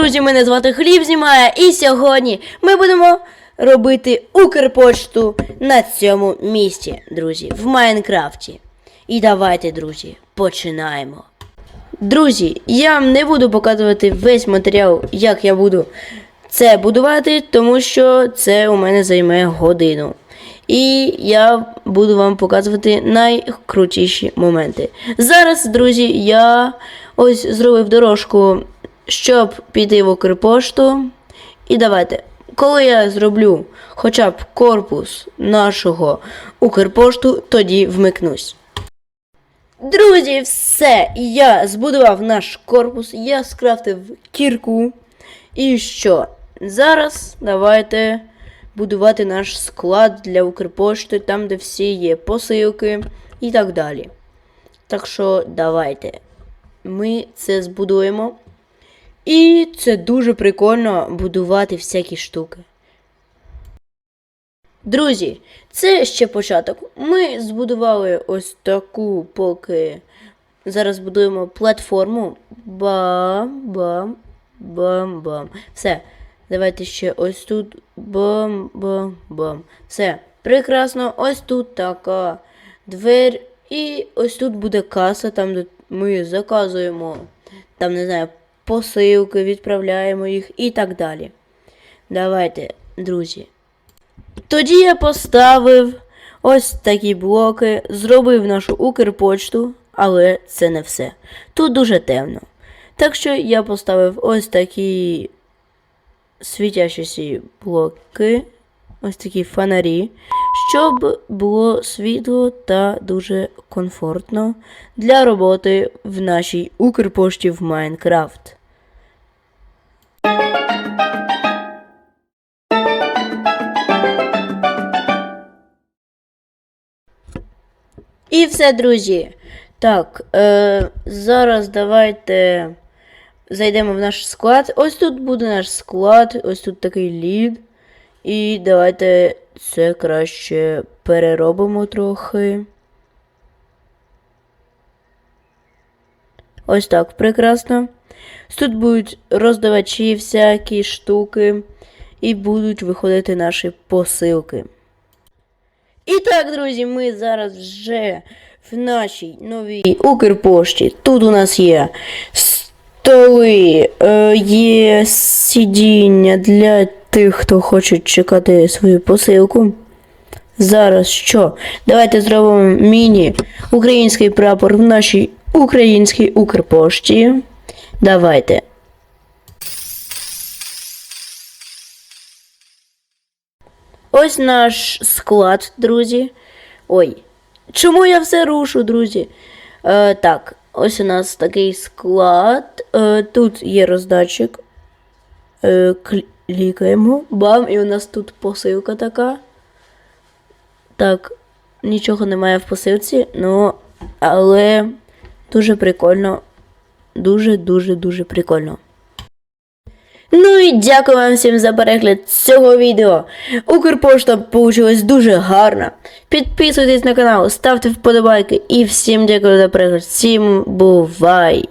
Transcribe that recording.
друзі, мене звати Хліб знімає, і сьогодні ми будемо робити Укрпочту на цьому місці, друзі, в Майнкрафті. І давайте, друзі, починаємо. Друзі, я вам не буду показувати весь матеріал, як я буду це будувати, тому що це у мене займе годину. І я буду вам показувати найкрутіші моменти. Зараз, друзі, я ось зробив дорожку, щоб піти в Укрпошту. І давайте, коли я зроблю хоча б корпус нашого Укрпошту, тоді вмикнусь. Друзі, все, я збудував наш корпус, я скрафтив кірку. І що? Зараз давайте будувати наш склад для Укрпошти, там, де всі є посилки і так далі. Так що давайте. Ми це збудуємо. І це дуже прикольно будувати всякі штуки. Друзі, це ще початок. Ми збудували ось таку поки. Зараз будуємо платформу. Бам-бам. Бам-бам. Все. Давайте ще ось тут. Бам-бам-бам. Все. Прекрасно. Ось тут така двері. І ось тут буде каса, там ми заказуємо. Там, не знаю, посилки, відправляємо їх і так далі. Давайте, друзі. Тоді я поставив ось такі блоки, зробив нашу Укрпочту, але це не все. Тут дуже темно. Так що я поставив ось такі світящі блоки, ось такі фонарі, щоб було світло та дуже комфортно для роботи в нашій Укрпошті в Майнкрафт. І все, друзі. Так, е, зараз давайте зайдемо в наш склад. Ось тут буде наш склад, ось тут такий лід. І давайте це краще переробимо трохи. Ось так, прекрасно. Тут будуть роздавачі всякі штуки, і будуть виходити наші посилки. І так, друзі, ми зараз вже в нашій новій Укрпошті. Тут у нас є столи, е, є сидіння для тих, хто хоче чекати свою посилку. Зараз що? Давайте зробимо міні український прапор в нашій українській Укрпошті. Давайте. Ось наш склад, друзі. Ой. Чому я все рушу, друзі? Е, так, ось у нас такий склад. Е, тут є роздатчик. Е, клікаємо. Бам, і у нас тут посилка така. Так, нічого немає в посилці, ну, але дуже прикольно. Дуже-дуже дуже прикольно. Ну і дякую вам всім за перегляд цього відео. Укрпошта получилась дуже гарна. Підписуйтесь на канал, ставте вподобайки і всім дякую за перегляд. Всім бувай!